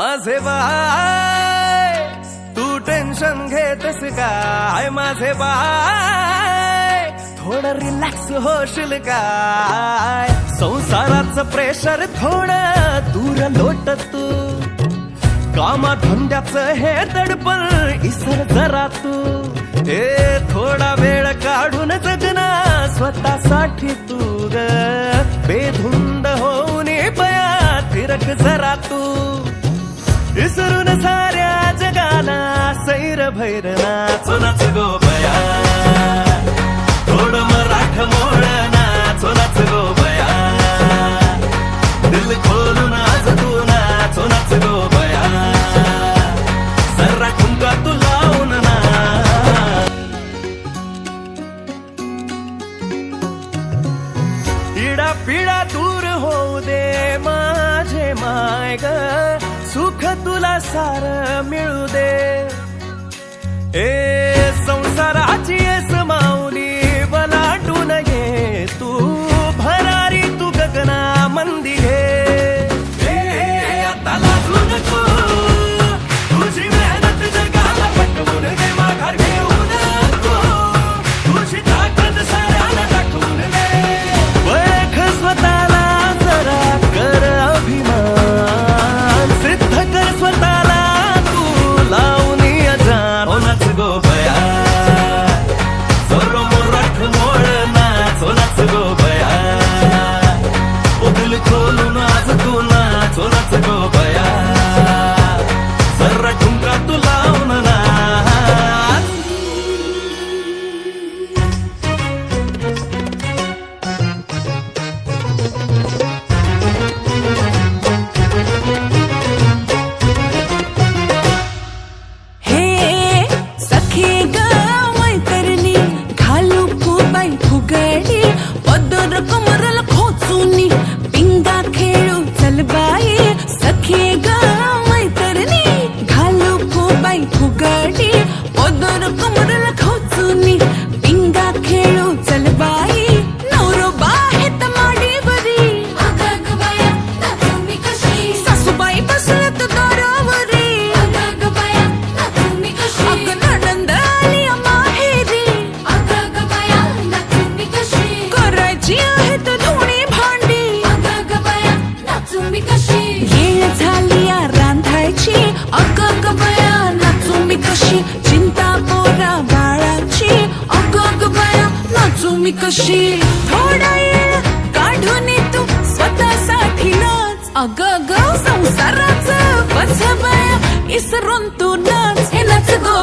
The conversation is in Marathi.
माझे बाय तू टेन्शन घेतस काय माझे बाय थोडं रिलॅक्स होशील काय संसाराचं प्रेशर थोडं दूर लोट तू. कामा धंद्याचं हे दडपण इसर जरा तू. ए थोडा वेळ काढून जगना स्वतःसाठी तू ग. बेधुंद होऊन बया फिरक जरा तू. विसरून साऱ्या जगाला सैर भैर नाचो नाच गो बया थोड मराठ मोळ नाचो नाच गो बया दिल खोलून आज तू नाचो नाच गो बया सर्रा ठुमका तू लावून ना. इडा पिडा दूर होऊ दे माझे माय ग सार मिळू दे. ए संसाराची गो बया. सर्व मोराठ मोळ नाच हो नाच गो बया. ओ खोलून kımırır मी कशी थोडा येळ काढून तू स्वतःसाठी नाच. अगं ग संसाराच बस बाया इसरून तू नाच. हे नाच गो